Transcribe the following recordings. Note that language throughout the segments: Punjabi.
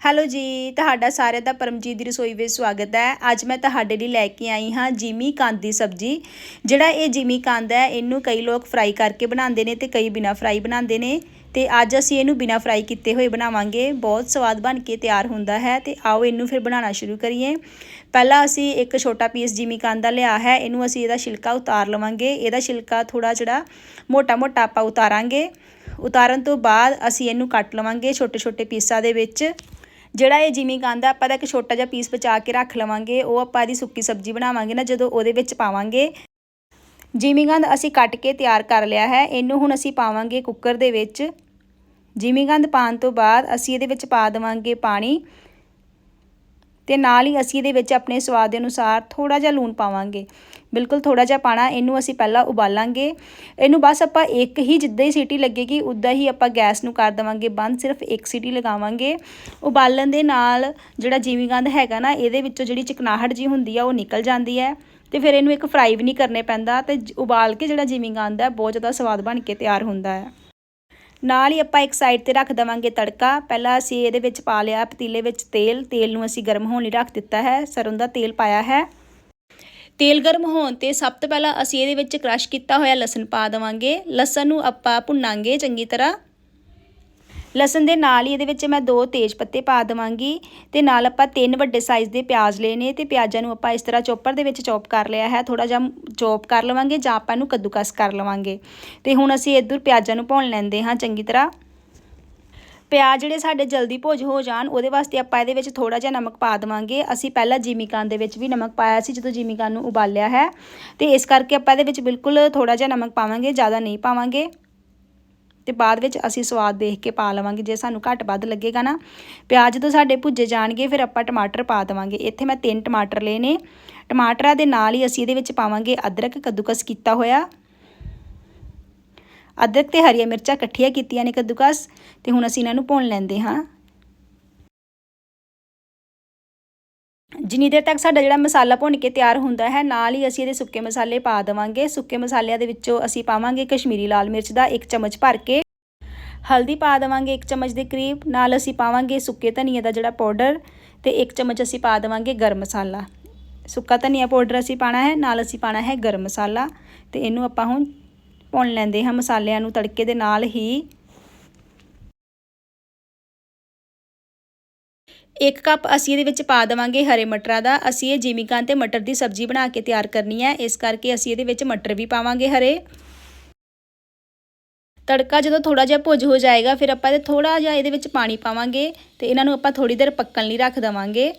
ਹੈਲੋ ਜੀ, ਤੁਹਾਡਾ ਸਾਰਿਆਂ ਦਾ ਪਰਮਜੀਤ ਦੀ ਰਸੋਈ ਵਿੱਚ ਸਵਾਗਤ ਹੈ। ਅੱਜ ਮੈਂ ਤੁਹਾਡੇ ਲਈ ਲੈ ਕੇ ਆਈ ਹਾਂ ਜਿਮੀ ਕੰਦ ਦੀ ਸਬਜ਼ੀ। ਜਿਹੜਾ ਇਹ ਜਿਮੀ ਕੰਦ ਹੈ, ਇਹਨੂੰ ਕਈ ਲੋਕ ਫਰਾਈ ਕਰਕੇ ਬਣਾਉਂਦੇ ਨੇ ਤੇ ਕਈ ਬਿਨਾ ਫਰਾਈ ਬਣਾਉਂਦੇ ਨੇ। ਤੇ ਅੱਜ ਅਸੀਂ ਇਹਨੂੰ ਬਿਨਾ ਫਰਾਈ ਕੀਤੇ ਹੋਏ ਬਣਾਵਾਂਗੇ। ਬਹੁਤ ਸਵਾਦ ਬਣ ਕੇ ਤਿਆਰ ਹੁੰਦਾ ਹੈ ਤੇ ਆਓ ਇਹਨੂੰ ਫਿਰ ਬਣਾਉਣਾ ਸ਼ੁਰੂ ਕਰੀਏ। ਪਹਿਲਾਂ ਅਸੀਂ ਇੱਕ ਛੋਟਾ ਪੀਸ ਜਿਮੀ ਕੰਦ ਦਾ ਲਿਆ ਹੈ, ਇਹਨੂੰ ਅਸੀਂ ਇਹਦਾ ਛਿਲਕਾ ਉਤਾਰ ਲਵਾਂਗੇ। ਇਹਦਾ ਛਿਲਕਾ ਥੋੜਾ ਜਿਹੜਾ ਮੋਟਾ ਮੋਟਾ ਆਪਾਂ ਉਤਾਰਾਂਗੇ। ਉਤਾਰਨ ਤੋਂ ਬਾਅਦ ਅਸੀਂ ਇਹਨੂੰ ਕੱਟ ਲਵਾਂਗੇ ਛੋਟੇ ਛੋਟੇ ਪੀਸਾਂ ਦੇ ਵਿੱਚ। ਜਿਹੜਾ ਇਹ ਜਿਮੀ ਕੰਦ ਆ ਆਪਾਂ ਦਾ ਇੱਕ ਛੋਟਾ ਜਿਹਾ ਪੀਸ ਬਚਾ ਕੇ ਰੱਖ ਲਵਾਂਗੇ, ਉਹ ਆਪਾਂ ਇਹਦੀ ਸੁੱਕੀ ਸਬਜ਼ੀ ਬਣਾਵਾਂਗੇ ਨਾ, ਜਦੋਂ ਉਹਦੇ ਵਿੱਚ ਪਾਵਾਂਗੇ। ਜਿਮੀ ਕੰਦ ਅਸੀਂ ਕੱਟ ਕੇ ਤਿਆਰ ਕਰ ਲਿਆ ਹੈ, ਇਹਨੂੰ ਹੁਣ ਅਸੀਂ ਪਾਵਾਂਗੇ ਕੁੱਕਰ ਦੇ ਵਿੱਚ। ਜਿਮੀ ਕੰਦ ਪਾਉਣ ਤੋਂ ਬਾਅਦ ਅਸੀਂ ਇਹਦੇ ਵਿੱਚ ਪਾ ਦੇਵਾਂਗੇ ਪਾਣੀ। ਤੇ ਨਾਲ ਹੀ ਅਸੀਂ ਇਹਦੇ ਵਿੱਚ ਆਪਣੇ ਸਵਾਦ ਦੇ ਅਨੁਸਾਰ ਥੋੜਾ ਜਿਹਾ ਲੂਣ ਪਾਵਾਂਗੇ। ਬਿਲਕੁਲ ਥੋੜਾ ਜਿਹਾ ਪਾਣਾ, ਇਹਨੂੰ ਅਸੀਂ ਪਹਿਲਾਂ ਉਬਾਲਾਂਗੇ। ਇਹਨੂੰ ਬਸ ਆਪਾਂ ਇੱਕ ਹੀ ਜਿੱਦਾਂ ਹੀ ਸੀਟੀ ਲੱਗੇਗੀ, ਉਦਾਂ ਹੀ ਆਪਾਂ ਗੈਸ ਨੂੰ ਕਰ ਦੇਵਾਂਗੇ ਬੰਦ, ਸਿਰਫ ਇੱਕ ਸੀਟੀ ਲਗਾਵਾਂਗੇ। ਉਬਾਲਣ ਦੇ ਨਾਲ ਜਿਹੜਾ ਜੀਵੀਗੰਧ ਹੈਗਾ ਨਾ, ਇਹਦੇ ਵਿੱਚੋਂ ਜਿਹੜੀ ਚਿਕਨਾਹਟ ਜੀ ਹੁੰਦੀ ਆ, ਉਹ ਨਿਕਲ ਜਾਂਦੀ ਹੈ। ਤੇ ਫਿਰ ਇਹਨੂੰ ਇੱਕ ਫਰਾਈ ਵੀ ਨਹੀਂ ਕਰਨੇ ਪੈਂਦਾ ਤੇ ਉਬਾਲ ਕੇ ਜਿਹੜਾ ਜੀਵੀਗੰਧ ਹੈ, ਬਹੁਤ ਜ਼ਿਆਦਾ ਸਵਾਦ ਬਣ ਕੇ ਤਿਆਰ ਹੁੰਦਾ ਹੈ। ਨਾਲ ਹੀ ਆਪਾਂ ਇੱਕ ਸਾਈਡ ਤੇ ਰੱਖ ਦਵਾਂਗੇ ਤੜਕਾ। ਪਹਿਲਾਂ ਅਸੀਂ ਇਹਦੇ ਵਿੱਚ ਪਾ ਲਿਆ ਪਤੀਲੇ ਵਿੱਚ ਤੇਲ। ਤੇਲ ਨੂੰ ਅਸੀਂ ਗਰਮ ਹੋਣ ਲਈ ਰੱਖ ਦਿੱਤਾ ਹੈ। ਸਰੋਂ ਦਾ ਤੇਲ ਪਾਇਆ ਹੈ। ਤੇਲ ਗਰਮ ਹੋਣ ਤੇ ਸਭ ਤੋਂ ਪਹਿਲਾਂ ਅਸੀਂ ਇਹਦੇ ਵਿੱਚ ਕ੍ਰਸ਼ ਕੀਤਾ ਹੋਇਆ ਲਸਣ ਪਾ ਦਵਾਂਗੇ। ਲਸਣ ਨੂੰ ਆਪਾਂ ਭੁੰਨਾਂਗੇ ਚੰਗੀ ਤਰ੍ਹਾਂ। ਲਸਣ ਦੇ ਨਾਲ ਹੀ ਇਹਦੇ ਵਿੱਚ ਮੈਂ ਦੋ ਤੇਜ਼ ਪੱਤੇ ਪਾ ਦਵਾਂਗੀ ਤੇ ਨਾਲ ਆਪਾਂ ਤਿੰਨ ਵੱਡੇ ਸਾਈਜ਼ ਦੇ ਪਿਆਜ਼ ਲਏ ਨੇ ਤੇ ਪਿਆਜ਼ਾਂ ਨੂੰ ਆਪਾਂ ਇਸ ਤਰ੍ਹਾਂ ਚੋਪਰ ਦੇ ਵਿੱਚ ਚੌਪ ਕਰ ਲਿਆ ਹੈ। ਥੋੜਾ ਜਿਹਾ ਚੌਪ ਕਰ ਲਵਾਂਗੇ ਜਾਂ ਆਪਾਂ ਇਹਨੂੰ ਕੱਦੂਕਸ ਕਰ ਲਵਾਂਗੇ। ਤੇ ਹੁਣ ਅਸੀਂ ਇੱਧਰ ਪਿਆਜ਼ਾਂ ਨੂੰ ਭੁੰਨ ਲੈਂਦੇ ਹਾਂ ਚੰਗੀ ਤਰ੍ਹਾਂ। ਪਿਆਜ਼ ਜਿਹੜੇ ਸਾਡੇ ਜਲਦੀ ਭੁੱਜ ਹੋ ਜਾਣ, ਉਹਦੇ ਵਾਸਤੇ ਆਪਾਂ ਇਹਦੇ ਵਿੱਚ ਥੋੜਾ ਜਿਹਾ ਨਮਕ ਪਾ ਦੇਵਾਂਗੇ। ਅਸੀਂ ਪਹਿਲਾਂ ਜੀਮੀਕਾਨ ਦੇ ਵਿੱਚ ਵੀ ਨਮਕ ਪਾਇਆ ਸੀ, ਜਦੋਂ ਜੀਮੀਕਾਨ ਨੂੰ ਉਬਾਲਿਆ ਹੈ। ਤੇ ਇਸ ਕਰਕੇ ਆਪਾਂ ਇਹਦੇ ਵਿੱਚ ਬਿਲਕੁਲ ਥੋੜਾ ਜਿਹਾ ਨਮਕ ਪਾਵਾਂਗੇ, ਜ਼ਿਆਦਾ ਨਹੀਂ ਪਾਵਾਂਗੇ। ਤੇ ਬਾਅਦ ਵਿੱਚ ਅਸੀਂ ਸਵਾਦ ਦੇਖ ਕੇ ਪਾ ਲਵਾਂਗੇ, ਜੇ ਸਾਨੂੰ ਘੱਟ ਵੱਧ ਲੱਗੇਗਾ ਨਾ। ਪਿਆਜ਼ ਜਦੋਂ ਸਾਡੇ ਭੁੱਜੇ ਜਾਣਗੇ, ਫਿਰ ਆਪਾਂ ਟਮਾਟਰ ਪਾ ਦੇਵਾਂਗੇ। ਇੱਥੇ ਮੈਂ ਤਿੰਨ ਟਮਾਟਰ ਲਏ ਨੇ। ਟਮਾਟਰਾਂ ਦੇ ਨਾਲ ਹੀ ਅਸੀਂ ਇਹਦੇ ਵਿੱਚ ਪਾਵਾਂਗੇ ਅਦਰਕ, ਕੱਦੂਕਸ ਕੀਤਾ ਹੋਇਆ। ਅਦਰਕ ਤੇ ਹਰੀਆਂ ਮਿਰਚਾਂ ਇਕੱਠੀਆਂ ਕੀਤੀਆਂ ਨੇ ਕੱਦੂਕਸ ਤੇ ਹੁਣ ਅਸੀਂ ਇਹਨਾਂ ਨੂੰ ਭੁੰਨ ਲੈਂਦੇ ਹਾਂ। ਜਿੰਨੀ ਦੇਰ ਤੱਕ ਸਾਡਾ ਜਿਹੜਾ ਮਸਾਲਾ ਭੁੰਨ ਕੇ ਤਿਆਰ ਹੁੰਦਾ ਹੈ, ਨਾਲ ਹੀ ਅਸੀਂ ਇਹਦੇ ਸੁੱਕੇ ਮਸਾਲੇ ਪਾ ਦੇਵਾਂਗੇ। ਸੁੱਕੇ ਮਸਾਲਿਆਂ ਦੇ ਵਿੱਚੋਂ ਅਸੀਂ ਪਾਵਾਂਗੇ ਕਸ਼ਮੀਰੀ ਲਾਲ ਮਿਰਚ ਦਾ ਇੱਕ ਚਮਚ ਭਰ ਕੇ। ਹਲਦੀ ਪਾ ਦੇਵਾਂਗੇ ਇੱਕ ਚਮਚ ਦੇ ਕਰੀਬ। ਨਾਲ ਅਸੀਂ ਪਾਵਾਂਗੇ ਸੁੱਕੇ ਧਨੀਏ ਦਾ ਜਿਹੜਾ ਪਾਊਡਰ ਤੇ ਇੱਕ ਚਮਚ ਅਸੀਂ ਪਾ ਦੇਵਾਂਗੇ ਗਰਮ ਮਸਾਲਾ। ਸੁੱਕਾ ਧਨੀਆ ਪਾਊਡਰ ਅਸੀਂ ਪਾਣਾ ਹੈ, ਨਾਲ ਅਸੀਂ ਪਾਣਾ ਹੈ ਗਰਮ ਮਸਾਲਾ ਤੇ ਇਹਨੂੰ ਆਪਾਂ ਹੁਣ ਭੁੰਨ ਲੈਂਦੇ ਹਾਂ ਮਸਾਲਿਆਂ ਨੂੰ ਤੜਕੇ ਦੇ ਨਾਲ ਹੀ। ਇੱਕ ਕੱਪ ਅਸੀਂ ਇਹਦੇ ਵਿੱਚ ਪਾ ਦੇਵਾਂਗੇ ਹਰੇ ਮਟਰਾਂ ਦਾ। ਅਸੀਂ ਇਹ ਜਿਮੀਕਾਨ ਤੇ ਮਟਰ ਦੀ ਸਬਜ਼ੀ ਬਣਾ ਕੇ ਤਿਆਰ ਕਰਨੀ ਹੈ। ਇਸ ਕਰਕੇ ਅਸੀਂ ਇਹਦੇ ਵਿੱਚ ਮਟਰ ਵੀ ਪਾਵਾਂਗੇ ਹਰੇ। ਤੜਕਾ ਜਦੋਂ ਥੋੜਾ ਜਿਹਾ ਭੁੱਜ ਹੋ ਜਾਏਗਾ, ਫਿਰ ਆਪਾਂ ਇਹਦੇ ਥੋੜਾ ਜਿਹਾ ਇਹਦੇ ਵਿੱਚ ਪਾਣੀ ਪਾਵਾਂਗੇ ਤੇ ਇਹਨਾਂ ਨੂੰ ਆਪਾਂ ਥੋੜੀ ਦੇਰ ਪੱਕਣ ਲਈ ਰੱਖ ਦਵਾਂਗੇ।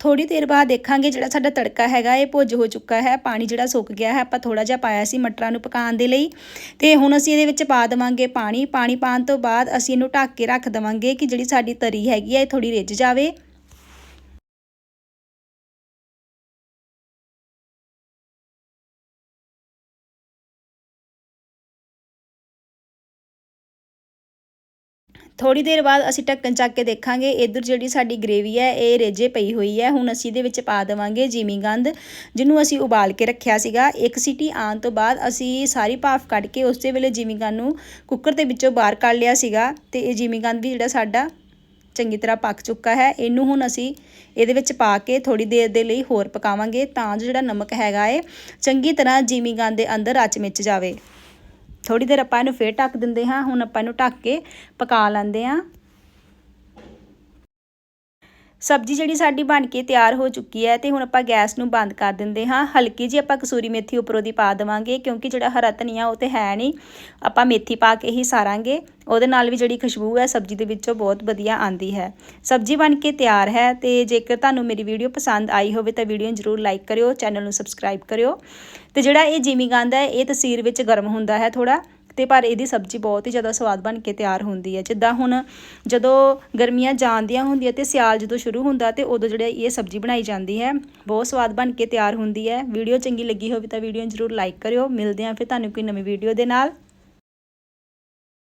ਥੋੜੀ ਦੇਰ ਬਾਅਦ ਦੇਖਾਂਗੇ ਜਿਹੜਾ ਸਾਡਾ ਤੜਕਾ ਹੈਗਾ, ਇਹ ਭੁੱਜ ਹੋ ਚੁੱਕਾ ਹੈ, ਪਾਣੀ ਜਿਹੜਾ ਸੁੱਕ ਗਿਆ ਹੈ, ਆਪਾਂ ਥੋੜਾ ਜਿਹਾ ਪਾਇਆ ਸੀ ਮਟਰਾਂ ਨੂੰ ਪਕਾਉਣ ਦੇ ਲਈ। ਤੇ ਹੁਣ ਅਸੀਂ ਇਹਦੇ ਵਿੱਚ ਪਾ ਦੇਵਾਂਗੇ ਪਾਣੀ। ਪਾਣੀ ਪਾਉਣ ਤੋਂ ਬਾਅਦ ਅਸੀਂ ਇਹਨੂੰ ਢੱਕ ਕੇ ਰੱਖ ਦੇਵਾਂਗੇ ਕਿ ਜਿਹੜੀ ਸਾਡੀ ਤਰੀ ਹੈਗੀ ਹੈ, ਇਹ ਥੋੜੀ ਰਿੱਝ ਜਾਵੇ। ਥੋੜੀ ਦੇਰ ਬਾਅਦ ਅਸੀਂ ਢੱਕਣ ਚੱਕ ਕੇ ਦੇਖਾਂਗੇ, ਇਧਰ ਜਿਹੜੀ ਸਾਡੀ ਗ੍ਰੇਵੀ ਹੈ, ਇਹ ਰੇਜੇ ਪਈ ਹੋਈ ਹੈ। ਹੁਣ ਅਸੀਂ ਇਹਦੇ ਵਿੱਚ ਪਾ ਦੇਵਾਂਗੇ ਜੀਮੀ ਗੰਦ ਜਿਹਨੂੰ ਅਸੀਂ ਉਬਾਲ ਕੇ ਰੱਖਿਆ ਸੀਗਾ। ਇੱਕ ਸੀਟੀ ਆਉਣ ਤੋਂ ਬਾਅਦ ਅਸੀਂ ਸਾਰੀ ਭਾਫ ਕੱਢ ਕੇ ਉਸੇ ਵੇਲੇ ਜੀਮੀ ਗੰਦ ਨੂੰ ਕੁੱਕਰ ਦੇ ਵਿੱਚੋਂ ਬਾਹਰ ਕੱਢ ਲਿਆ ਸੀਗਾ ਤੇ ਇਹ ਜੀਮੀ ਗੰਦ ਵੀ ਜਿਹੜਾ ਸਾਡਾ ਚੰਗੀ ਤਰ੍ਹਾਂ ਪੱਕ ਚੁੱਕਾ ਹੈ। ਇਹਨੂੰ ਹੁਣ ਅਸੀਂ ਇਹਦੇ ਵਿੱਚ ਪਾ ਕੇ ਥੋੜੀ ਦੇਰ ਦੇ ਲਈ ਹੋਰ ਪਕਾਵਾਂਗੇ ਤਾਂ ਜੋ ਜਿਹੜਾ ਨਮਕ ਹੈਗਾ ਏ, ਚੰਗੀ ਤਰ੍ਹਾਂ ਜੀਮੀ ਗੰਦ ਦੇ ਅੰਦਰ ਰਚ ਮਿਚ ਜਾਵੇ। ਥੋੜੀ ਦੇਰ ਆਪਾਂ ਇਹਨੂੰ ਫੇਰ ਢੱਕ ਦਿੰਦੇ ਹਾਂ, ਹੁਣ ਆਪਾਂ ਇਹਨੂੰ ਢੱਕ ਕੇ ਪਕਾ ਲੈਂਦੇ ਹਾਂ। ਸਬਜ਼ੀ ਜਿਹੜੀ ਸਾਡੀ ਬਣ ਕੇ ਤਿਆਰ ਹੋ ਚੁੱਕੀ ਹੈ ਤੇ ਹੁਣ ਆਪਾਂ ਗੈਸ ਨੂੰ ਬੰਦ ਕਰ ਦਿੰਦੇ ਹਾਂ। ਹਲਕੀ ਜੀ ਆਪਾਂ ਕਸੂਰੀ ਮੇਥੀ ਉੱਪਰੋਂ ਦੀ ਪਾ ਦੇਵਾਂਗੇ ਕਿਉਂਕਿ ਜਿਹੜਾ ਹਰਾ ਧਨੀਆ ਉਹ ਤੇ ਹੈ ਨਹੀਂ। ਆਪਾਂ ਮੇਥੀ ਪਾ ਕੇ ਹੀ ਸਾਰਾਂਗੇ। ਉਹਦੇ ਨਾਲ ਵੀ ਜਿਹੜੀ ਖੁਸ਼ਬੂ ਹੈ ਸਬਜ਼ੀ ਦੇ ਵਿੱਚੋਂ ਬਹੁਤ ਵਧੀਆ ਆਂਦੀ ਹੈ। ਸਬਜ਼ੀ ਬਣ ਕੇ ਤਿਆਰ ਹੈ ਤੇ ਜੇਕਰ ਤੁਹਾਨੂੰ ਮੇਰੀ ਵੀਡੀਓ ਪਸੰਦ ਆਈ ਹੋਵੇ ਤਾਂ ਵੀਡੀਓ ਨੂੰ ਜ਼ਰੂਰ ਲਾਈਕ ਕਰਿਓ, ਚੈਨਲ ਨੂੰ ਸਬਸਕ੍ਰਾਈਬ ਕਰਿਓ। ਤੇ ਜਿਹੜਾ ਇਹ ਜਿਮੀ ਗੰਦ ਹੈ, ਇਹ ਤਸੀਰ ਵਿੱਚ ਗਰਮ ਹੁੰਦਾ ਹੈ ਥੋੜਾ ਤੇ ਪਰ ਇਹਦੀ ਸਬਜ਼ੀ ਬਹੁਤ ਹੀ ਜ਼ਿਆਦਾ ਸਵਾਦ ਬਣ ਕੇ ਤਿਆਰ ਹੁੰਦੀ ਹੈ। ਜਿੱਦਾਂ ਹੁਣ ਜਦੋਂ ਗਰਮੀਆਂ ਜਾਂਦੀਆਂ ਹੁੰਦੀਆਂ ਤੇ ਸਿਆਲ ਜਦੋਂ ਸ਼ੁਰੂ ਹੁੰਦਾ ਤੇ ਉਦੋਂ ਜਿਹੜੇ ਇਹ ਸਬਜ਼ੀ ਬਣਾਈ ਜਾਂਦੀ ਹੈ, ਬਹੁਤ ਸਵਾਦ ਬਣ ਕੇ ਤਿਆਰ ਹੁੰਦੀ ਹੈ। ਵੀਡੀਓ ਚੰਗੀ ਲੱਗੀ ਹੋਵੇ ਤਾਂ ਵੀਡੀਓ ਨੂੰ ਜ਼ਰੂਰ ਲਾਈਕ ਕਰਿਓ। ਮਿਲਦੇ ਹਾਂ ਫਿਰ ਤੁਹਾਨੂੰ ਕੋਈ ਨਵੀਂ ਵੀਡੀਓ ਦੇ ਨਾਲ।